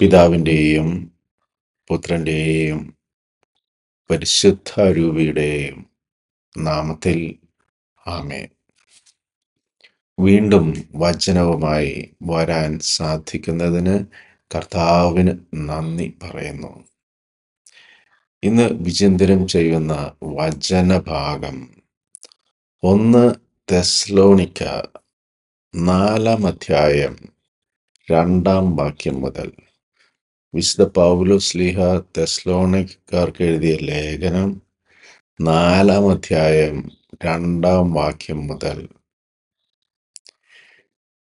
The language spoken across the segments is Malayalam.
പിതാവിന്റെയും പുത്രന്റെയും പരിശുദ്ധ രൂപിയുടെയും നാമത്തിൽ ആമേ വീണ്ടും വചനവുമായി വരാൻ സാധിക്കുന്നതിന് കർത്താവിന് നന്ദി പറയുന്നു. ഇന്ന് വിചിന്തനം ചെയ്യുന്ന വചനഭാഗം ഒന്ന് തെസ്ലോണിക്ക നാലാം അധ്യായം രണ്ടാം വാക്യം മുതൽ വിശുദ്ധ പൗലോസ് ലീഹ തെസ്ലോണിക്കാർക്ക് എഴുതിയ ലേഖനം നാലാം അധ്യായം രണ്ടാം വാക്യം മുതൽ.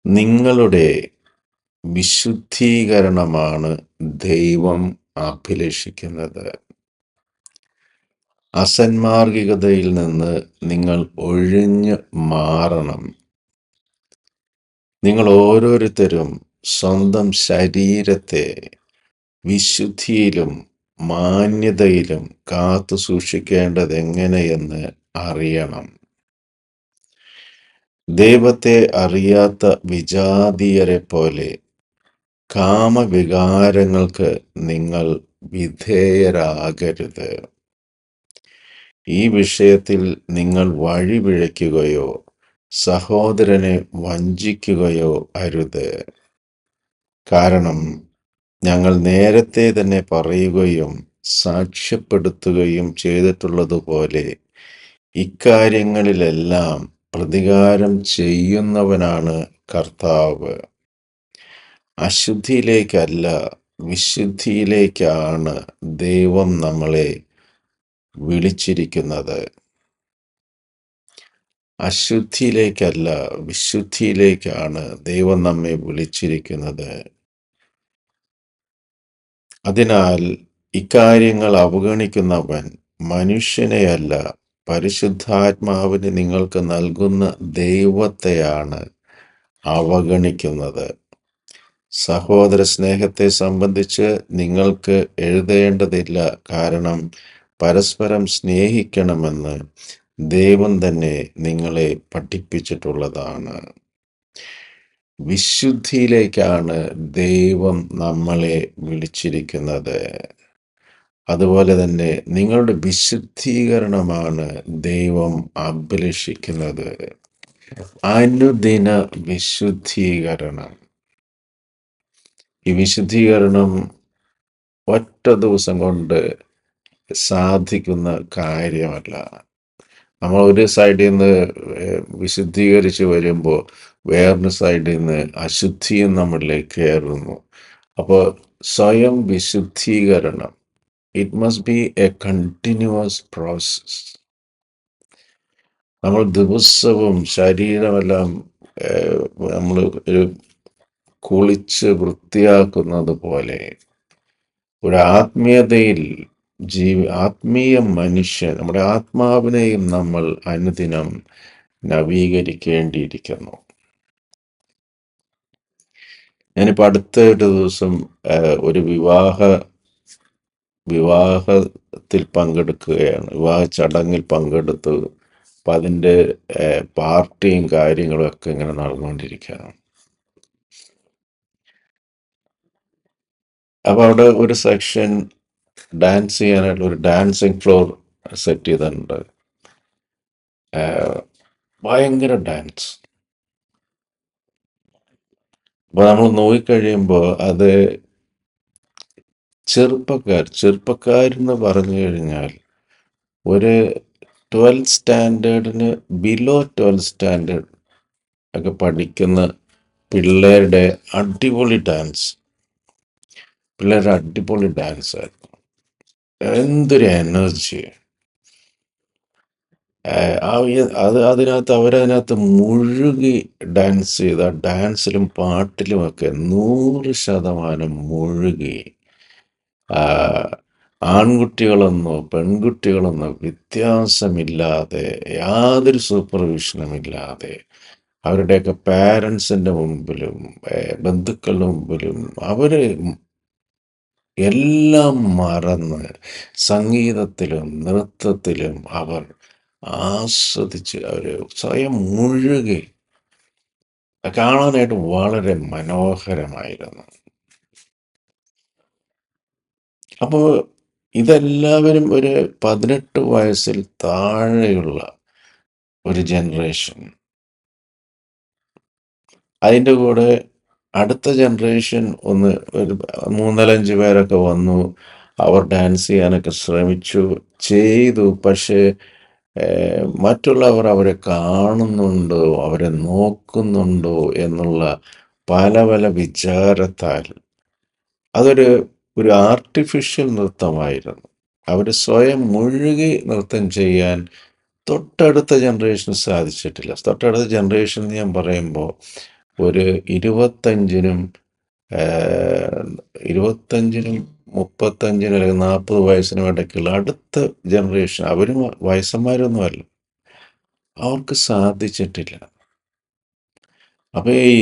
നിങ്ങളുടെ വിശുദ്ധീകരണമാണ് ദൈവം അഭിലഷിക്കുന്നത്. അസന്മാർഗികതയിൽ നിന്ന് നിങ്ങൾ ഒഴിഞ്ഞ് മാറണം. നിങ്ങൾ ഓരോരുത്തരും സ്വന്തം ശരീരത്തെ വിശുദ്ധിയിലും മാന്യതയിലും കാത്തു സൂക്ഷിക്കേണ്ടത് എങ്ങനെയെന്ന് അറിയണം. ദൈവത്തെ അറിയാത്ത വിജാതീയരെ പോലെ കാമവികാരങ്ങൾക്ക് നിങ്ങൾ വിധേയരാകരുത്. ഈ വിഷയത്തിൽ നിങ്ങൾ വഴിപിഴയ്ക്കുകയോ സഹോദരനെ വഞ്ചിക്കുകയോ അരുത്. കാരണം ഞങ്ങൾ നേരത്തെ തന്നെ പറയുകയും സാക്ഷ്യപ്പെടുത്തുകയും ചെയ്തിട്ടുള്ളതുപോലെ ഇക്കാര്യങ്ങളിലെല്ലാം പ്രതികാരം ചെയ്യുന്നവനാണ് കർത്താവ്. അശുദ്ധിയിലേക്കല്ല വിശുദ്ധിയിലേക്കാണ് ദൈവം നമ്മളെ വിളിച്ചിരിക്കുന്നത്. അശുദ്ധിയിലേക്കല്ല വിശുദ്ധിയിലേക്കാണ് ദൈവം നമ്മെ വിളിച്ചിരിക്കുന്നത്. അതിനാൽ ഇക്കാര്യങ്ങൾ അവഗണിക്കുന്നവൻ മനുഷ്യനെയല്ല പരിശുദ്ധാത്മാവിന് നിങ്ങൾക്ക് നൽകുന്ന ദൈവത്തെയാണ് അവഗണിക്കുന്നത്. സഹോദര സ്നേഹത്തെ സംബന്ധിച്ച് നിങ്ങൾക്ക് എഴുതേണ്ടതില്ല കാരണം പരസ്പരം സ്നേഹിക്കണമെന്ന് ദൈവം തന്നെ നിങ്ങളെ പഠിപ്പിച്ചിട്ടുള്ളതാണ്. വിശുദ്ധിയിലേക്കാണ് ദൈവം നമ്മളെ വിളിച്ചിരിക്കുന്നത്. അതുപോലെ തന്നെ നിങ്ങളുടെ വിശുദ്ധീകരണമാണ് ദൈവം അഭിലഷിക്കുന്നത്. അനുദിന വിശുദ്ധീകരണം. ഈ വിശുദ്ധീകരണം ഒറ്റ ദിവസം കൊണ്ട് സാധിക്കുന്ന കാര്യമല്ല. നമ്മൾ ഒരു സൈഡിൽ നിന്ന് വിശുദ്ധീകരിച്ച് വരുമ്പോൾ വേറൊരു സൈഡിൽ നിന്ന് അശുദ്ധിയും നമ്മളിലേക്ക് കയറുന്നു അപ്പോൾ സ്വയം വിശുദ്ധീകരണം. It must be a continuous process നമ്മൾ ദിവസവും ശരീരമെല്ലാം നമ്മൾ ഒരു കുളിച്ച് വൃത്തിയാക്കുന്നത് പോലെ ഒരു ആത്മീയതയിൽ ജീവി ആത്മീയ മനുഷ്യൻ നമ്മുടെ ആത്മാവിനെയും നമ്മൾ അനുദിനം നവീകരിക്കേണ്ടിയിരിക്കുന്നു. ഞാനിപ്പോൾ അടുത്ത ഒരു ദിവസം ഒരു വിവാഹ വിവാഹത്തിൽ പങ്കെടുക്കുകയാണ്. വിവാഹ ചടങ്ങിൽ പങ്കെടുത്തു അപ്പം അതിന്റെ പാർട്ടിയും കാര്യങ്ങളും ഒക്കെ ഇങ്ങനെ നടന്നുകൊണ്ടിരിക്കുകയാണ്. അപ്പോൾ അവിടെ ഒരു സെക്ഷൻ ഡാൻസ് ചെയ്യാനായിട്ട് ഒരു ഡാൻസിങ് ഫ്ലോർ സെറ്റ് ചെയ്തിട്ടുണ്ട്. ഭയങ്കര ഡാൻസ്. അപ്പോൾ നമ്മൾ നോക്കിക്കഴിയുമ്പോൾ അത് ചെറുപ്പക്കാർ ചെറുപ്പക്കാരെന്ന് പറഞ്ഞു കഴിഞ്ഞാൽ ഒരു ട്വൽത്ത് സ്റ്റാൻഡേർഡിന് ബിലോ ട്വൽത്ത് സ്റ്റാൻഡേർഡ് ഒക്കെ പഠിക്കുന്ന പിള്ളേരുടെ അടിപൊളി ഡാൻസ് പിള്ളേരുടെ അടിപൊളി ഡാൻസ് ആയിരുന്നു. എന്തൊരു എനർജി അത് അതിനകത്ത് അവരതിനകത്ത് മുഴുകി ഡാൻസ് ചെയ്ത് ആ ഡാൻസിലും പാട്ടിലുമൊക്കെ നൂറ് ശതമാനം മുഴുകി ആൺകുട്ടികളെന്നോ പെൺകുട്ടികളെന്നോ വ്യത്യാസമില്ലാതെ യാതൊരു സൂപ്പർവിഷനുമില്ലാതെ അവരുടെയൊക്കെ പാരൻസിന്റെ മുമ്പിലും ബന്ധുക്കളുടെ മുമ്പിലും അവർ എല്ലാം മറന്ന് സംഗീതത്തിലും നൃത്തത്തിലും അവർ ആസ്വദിച്ച് അവർ സ്വയം മുഴുകി. കാണാനായിട്ട് വളരെ മനോഹരമായിരുന്നു. അപ്പോൾ ഇതെല്ലാവരും ഒരു പതിനെട്ട് വയസ്സിൽ താഴെയുള്ള ഒരു ജനറേഷൻ. അതിന്റെ കൂടെ അടുത്ത ജനറേഷൻ ഒന്ന് ഒരു മൂന്നാലഞ്ച് പേരൊക്കെ വന്നു. അവർ ഡാൻസ് ചെയ്യാനൊക്കെ ശ്രമിച്ചു ചെയ്തു. പക്ഷേ മറ്റുള്ളവർ അവരെ കാണുന്നുണ്ടോ? അവരെ നോക്കുന്നുണ്ടോ? എന്നുള്ള പല പല വിചാരത്താൽ. അതൊരു ഒരു ആർട്ടിഫിഷ്യൽ നൃത്തമായിരുന്നു. അവർ സ്വയം മുഴുകി നൃത്തം ചെയ്യാൻ തൊട്ടടുത്ത ജനറേഷന് സാധിച്ചിട്ടില്ല. തൊട്ടടുത്ത ജനറേഷൻ ഞാൻ പറയുമ്പോൾ ഒരു ഇരുപത്തഞ്ചിനും ഇരുപത്തഞ്ചിനും മുപ്പത്തഞ്ചിനും അല്ലെങ്കിൽ നാൽപ്പത് വയസ്സിനും ഇടയ്ക്കുള്ള അടുത്ത ജനറേഷൻ അവരും വയസ്സന്മാരൊന്നുമല്ല. അവർക്ക് സാധിച്ചിട്ടില്ല. അപ്പോൾ ഈ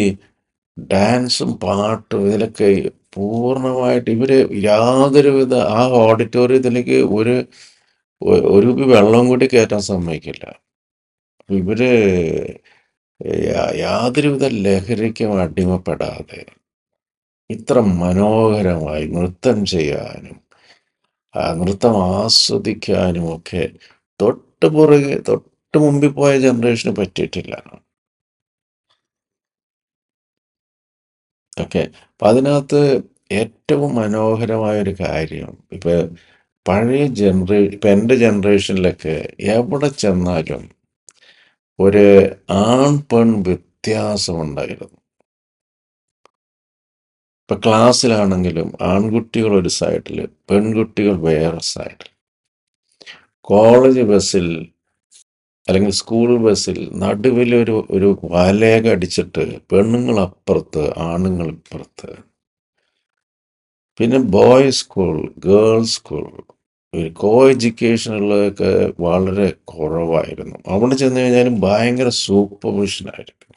ഡാൻസും പാട്ടും ഇതിലൊക്കെ പൂർണമായിട്ട് ഇവർ യാതൊരുവിധ ആ ഓഡിറ്റോറിയത്തിലേക്ക് ഒരു ഒരു വെള്ളം കൂടി കയറ്റാൻ സമ്മതിക്കില്ല. ഇവർ യാതൊരുവിധ ലഹരിക്കും അടിമപ്പെടാതെ ഇത്ര മനോഹരമായി നൃത്തം ചെയ്യാനും നൃത്തം ആസ്വദിക്കാനും ഒക്കെ തൊട്ട് പുറകെ തൊട്ട് മുമ്പിൽ പോയ ജനറേഷന് പറ്റിയിട്ടില്ല ഓക്കെ അപ്പൊ അതിനകത്ത് ഏറ്റവും മനോഹരമായ ഒരു കാര്യം ഇപ്പൊ പഴയ ജനറേ ഇപ്പൊ എന്റെ ജനറേഷനിലൊക്കെ എവിടെ ചെന്നാലും ഒരു ആൺ പെൺ വ്യത്യാസം ഉണ്ടായിരുന്നു. ഇപ്പൊ ക്ലാസ്സിലാണെങ്കിലും ആൺകുട്ടികൾ ഒരു സൈഡിൽ പെൺകുട്ടികൾ വേറെ സൈഡിൽ കോളേജ് ബസ്സിൽ അല്ലെങ്കിൽ സ്കൂൾ ബസ്സിൽ നടുവിൽ ഒരു ഒരു വലയൊക്കെ അടിച്ചിട്ട് പെണ്ണുങ്ങൾ അപ്പുറത്ത് ആണുങ്ങൾ ഇപ്പുറത്ത്. പിന്നെ boys school girls school co എഡ്യൂക്കേഷനുള്ളതൊക്കെ വളരെ കുറവായിരുന്നു. അവിടെ ചെന്ന് കഴിഞ്ഞാലും ഭയങ്കര സൂപ്പർവിഷനായിരിക്കും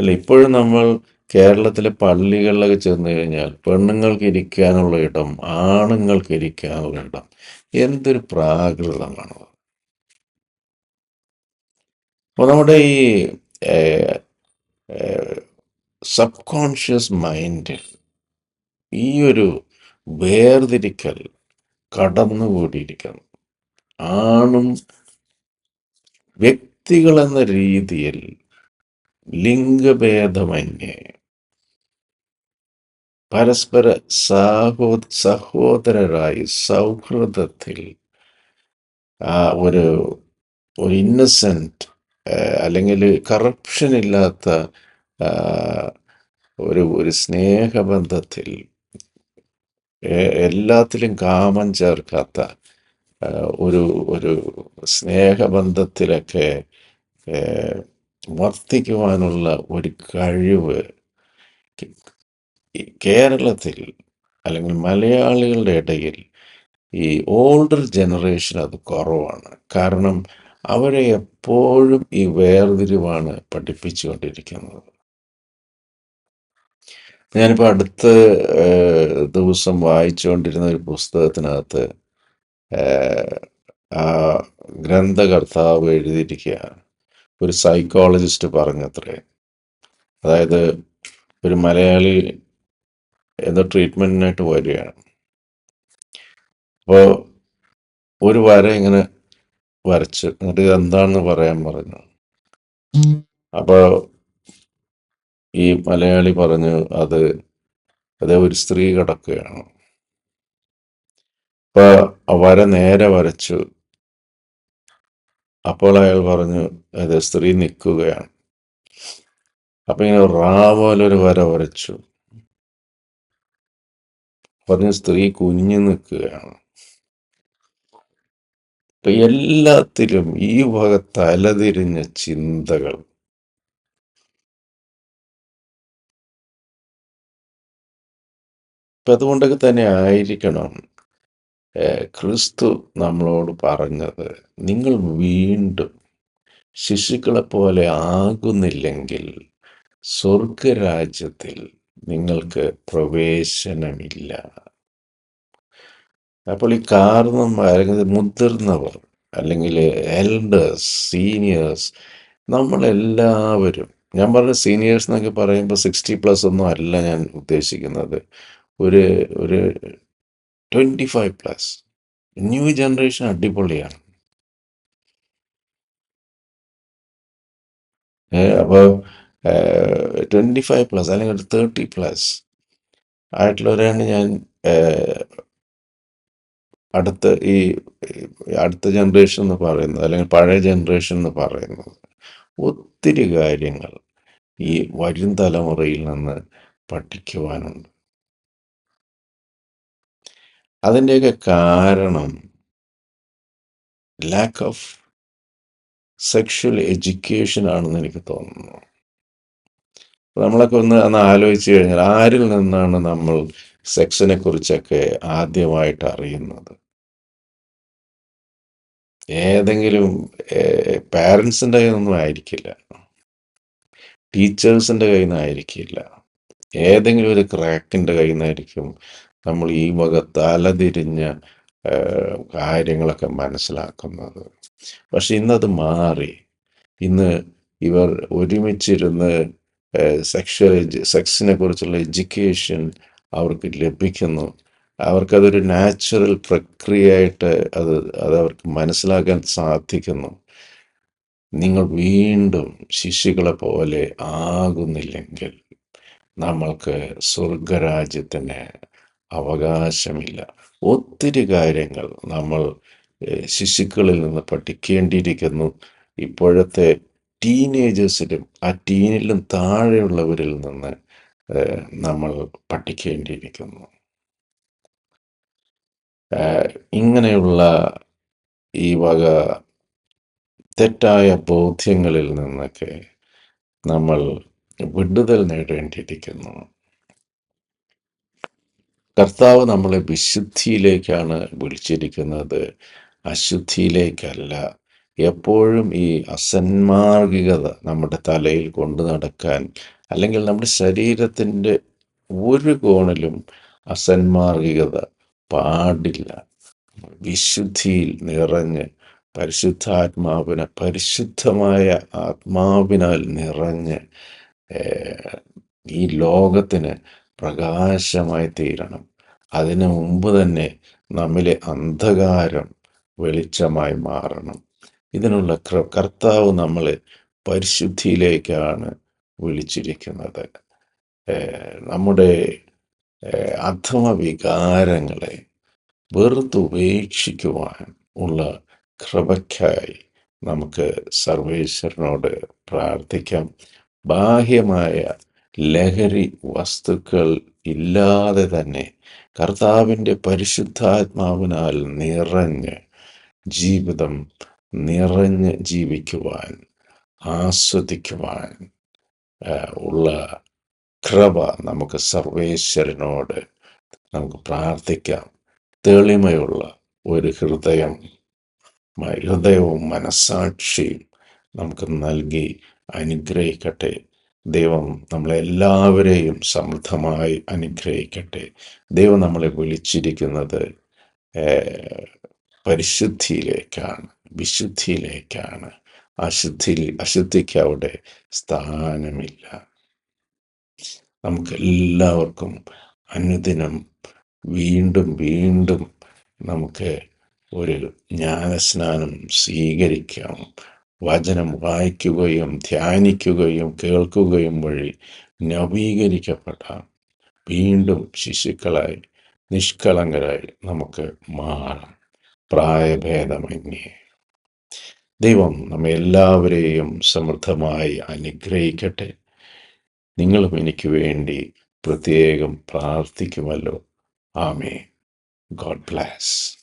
അല്ല ഇപ്പോഴും നമ്മൾ കേരളത്തിലെ പള്ളികളിലൊക്കെ ചെന്ന് കഴിഞ്ഞാൽ പെണ്ണുങ്ങൾക്ക് ഇരിക്കാനുള്ള ഇടം ആണുങ്ങൾക്ക് ഇരിക്കാനുള്ള ഇടം എന്തൊരു പ്രാകൃതമാണ് അപ്പോൾ നമ്മുടെ ഈ സബ് കോൺഷ്യസ് മൈൻഡ് ഈ ഒരു വേർതിരിക്കൽ കടന്നുകൂടിയിരിക്കുന്നു. ആണും വ്യക്തികളെന്ന രീതിയിൽ ലിംഗഭേദമന്യേ പരസ്പര സാഹോ സഹോദരരായി സൗഹൃദത്തിൽ ഒരു ഒരു ഇന്നസെന്റ് അല്ലെങ്കിൽ കറപ്ഷൻ ഇല്ലാത്ത ഒരു ഒരു സ്നേഹബന്ധത്തിൽ എല്ലാത്തിലും കാമം ചേർക്കാത്ത ഒരു ഒരു സ്നേഹബന്ധത്തിലൊക്കെ വർത്തിക്കുവാനുള്ള ഒരു കഴിവ് കേരളത്തിൽ അല്ലെങ്കിൽ മലയാളികളുടെ ഇടയിൽ ഈ ഓൾഡർ ജനറേഷൻ അത് കുറവാണ്. കാരണം അവരെ എപ്പോഴും ഈ വേർതിരിവാണ് പഠിപ്പിച്ചുകൊണ്ടിരിക്കുന്നത്. ഞാനിപ്പോൾ അടുത്ത ദിവസം വായിച്ചുകൊണ്ടിരുന്ന ഒരു പുസ്തകത്തിനകത്ത് ആ ഗ്രന്ഥകർത്താവ് എഴുതിയിരിക്കുക ഒരു സൈക്കോളജിസ്റ്റ് പറഞ്ഞത്രേ. അതായത് ഒരു മലയാളി എന്തോ ട്രീറ്റ്മെന്റിനായിട്ട് വരികയാണ്. അപ്പോൾ ഒരു വര ഇങ്ങനെ വരച്ച് എന്നിട്ട് ഇതെന്താണെന്ന് പറയാൻ പറഞ്ഞു. അപ്പോൾ ഈ മലയാളി പറഞ്ഞു അത് അത് ഒരു സ്ത്രീ കിടക്കുകയാണ്. അപ്പൊ ആ വര നേരെ വരച്ചു. അപ്പോൾ അയാൾ പറഞ്ഞു അത് സ്ത്രീ നിൽക്കുകയാണ്. അപ്പൊ ഇങ്ങനെ റാ പോലൊരു വര വരച്ചു. പറഞ്ഞു സ്ത്രീ കുഞ്ഞു നിൽക്കുകയാണ്. ഇപ്പൊ എല്ലാത്തിലും ഈ വക തലതിരിഞ്ഞ ചിന്തകൾ. ഇപ്പൊ അതുകൊണ്ടൊക്കെ തന്നെ ആയിരിക്കണം. ക്രിസ്തു നമ്മളോട് പറഞ്ഞത് നിങ്ങൾ വീണ്ടും ശിശുക്കളെ പോലെ ആകുന്നില്ലെങ്കിൽ സ്വർഗരാജ്യത്തിൽ നിങ്ങൾക്ക് പ്രവേശനമില്ല. അപ്പോൾ ഈ കാരണം അല്ലെങ്കിൽ മുതിർന്നവർ അല്ലെങ്കിൽ എൽഡേഴ്സ് സീനിയേഴ്സ് നമ്മളെല്ലാവരും ഞാൻ പറഞ്ഞ സീനിയേഴ്സ് എന്നൊക്കെ പറയുമ്പോൾ സിക്സ്റ്റി പ്ലസ് ഒന്നും അല്ല ഞാൻ ഉദ്ദേശിക്കുന്നത്. ഒരു ഒരു twenty five plus new generation അടിപൊളിയാണ് അപ്പോൾ ട്വന്റി ഫൈവ് പ്ലസ് അല്ലെങ്കിൽ ഒരു തേർട്ടി പ്ലസ് ആയിട്ടുള്ളവരെയാണ് ഞാൻ അടുത്ത ഈ അടുത്ത ജനറേഷൻ എന്ന് പറയുന്നത് അല്ലെങ്കിൽ പഴയ ജനറേഷൻ എന്ന് പറയുന്നത്. ഒത്തിരി കാര്യങ്ങൾ ഈ വരും തലമുറയിൽ നിന്ന് പഠിക്കുവാനുണ്ട്. അതിന്റെയൊക്കെ കാരണം ലാക്ക് ഓഫ് സെക്ഷൽ എഡ്യൂക്കേഷൻ ആണെന്ന് എനിക്ക് തോന്നുന്നു. നമ്മളൊക്കെ ഒന്ന് ഒന്ന് ആലോചിച്ച് കഴിഞ്ഞാൽ ആരിൽ നിന്നാണ് നമ്മൾ സെക്സിനെ കുറിച്ചൊക്കെ ആദ്യമായിട്ട് അറിയുന്നത്? ഏതെങ്കിലും പാരൻസിന്റെ കയ്യിൽ നിന്നും ആയിരിക്കില്ല. ടീച്ചേഴ്സിന്റെ കയ്യിൽ നിന്നായിരിക്കില്ല ഏതെങ്കിലും ഒരു ക്രാക്കിന്റെ കയ്യിൽ നിന്നായിരിക്കും നമ്മൾ ഈ വക തലതിരിഞ്ഞ കാര്യങ്ങളൊക്കെ മനസ്സിലാക്കുന്നത്. പക്ഷെ ഇന്നത് മാറി. ഇന്ന് ഇവർ ഒരുമിച്ചിരുന്ന് സെക്ഷൽ സെക്സിനെ കുറിച്ചുള്ള എഡ്യൂക്കേഷൻ അവർക്ക് ലഭിക്കുന്നു. അവർക്കതൊരു നാച്ചുറൽ പ്രക്രിയയായിട്ട് അത് അത് അവർക്ക് മനസ്സിലാക്കാൻ സാധിക്കുന്നു. നിങ്ങൾ വീണ്ടും ശിശുക്കളെ പോലെ ആകുന്നില്ലെങ്കിൽ നമ്മൾക്ക് സ്വർഗരാജ്യത്തിന് അവകാശമില്ല. ഒത്തിരി കാര്യങ്ങൾ നമ്മൾ ശിശുക്കളിൽ നിന്ന് പഠിക്കേണ്ടിയിരിക്കുന്നു. ഇപ്പോഴത്തെ ടീനേജേഴ്സിലും ആ ടീനിലും താഴെയുള്ളവരിൽ നിന്ന് നമ്മൾ പഠിക്കേണ്ടിയിരിക്കുന്നു. ഇങ്ങനെയുള്ള ഈ വക തെറ്റായ ബോധ്യങ്ങളിൽ നിന്നൊക്കെ നമ്മൾ വിടുതൽ നേടേണ്ടിയിരിക്കുന്നു. കർത്താവ് നമ്മളെ വിശുദ്ധിയിലേക്കാണ് വിളിച്ചിരിക്കുന്നത്. അശുദ്ധിയിലേക്കല്ല. എപ്പോഴും ഈ അസന്മാർഗികത നമ്മുടെ തലയിൽ കൊണ്ടു നടക്കാൻ അല്ലെങ്കിൽ നമ്മുടെ ശരീരത്തിന്റെ ഒരു കോണിലും അസന്മാർഗികത പാടില്ല. വിശുദ്ധിയിൽ നിറഞ്ഞ് പരിശുദ്ധാത്മാവിനെ പരിശുദ്ധമായ ആത്മാവിനാൽ നിറഞ്ഞ് ഈ ലോകത്തിന് പ്രകാശമായി തീരണം. അതിനു മുമ്പ് തന്നെ നമ്മിലെ അന്ധകാരം വെളിച്ചമായി മാറണം. ഇതിനുള്ള കർത്താവ് നമ്മളെ പരിശുദ്ധിയിലേക്കാണ് വിളിച്ചിരിക്കുന്നത്. നമ്മുടെ അധമ വികാരങ്ങളെ വെറുതുപേക്ഷിക്കുവാൻ ഉള്ള കൃപയ്ക്കായി നമുക്ക് സർവേശ്വരനോട് പ്രാർത്ഥിക്കാം. ബാഹ്യമായ ലഹരി വസ്തുക്കൾ ഇല്ലാതെ തന്നെ കർത്താവിന്റെ പരിശുദ്ധാത്മാവിനാൽ നിറഞ്ഞ് ജീവിതം നിറഞ്ഞ് ജീവിക്കുവാൻ ആസ്വദിക്കുവാൻ ഉള്ള കൃപ നമുക്ക് സർവേശ്വരനോട് നമുക്ക് പ്രാർത്ഥിക്കാം. തെളിമയുള്ള ഒരു ഹൃദയം ഹൃദയവും മനസാക്ഷിയും നമുക്ക് നൽകി അനുഗ്രഹിക്കട്ടെ. ദൈവം നമ്മളെല്ലാവരെയും സമൃദ്ധമായി അനുഗ്രഹിക്കട്ടെ. ദൈവം നമ്മളെ വിളിച്ചിരിക്കുന്നത് പരിശുദ്ധിയിലേക്കാണ്. വിശുദ്ധിയിലേക്കാണ്. അശുദ്ധി അശുദ്ധിക്ക് അവിടെ സ്ഥാനമില്ല. നമുക്ക് എല്ലാവർക്കും അനുദിനം വീണ്ടും വീണ്ടും നമുക്ക് ഒരു ജ്ഞാനസ്നാനം സ്വീകരിക്കാം. വചനം വായിക്കുകയും ധ്യാനിക്കുകയും കേൾക്കുകയും വഴി നവീകരിക്കപ്പെട്ട വീണ്ടും ശിശുക്കളായി നിഷ്കളങ്കരായി നമുക്ക് മാറാം. പ്രായഭേദമന്യേ. ദൈവം നമ്മെ എല്ലാവരെയും സമൃദ്ധമായി അനുഗ്രഹിക്കട്ടെ. നിങ്ങളും എനിക്ക് വേണ്ടി പ്രത്യേകം പ്രാർത്ഥിക്കുമല്ലോ. ആമേ ഗോഡ് ബ്ലാസ്.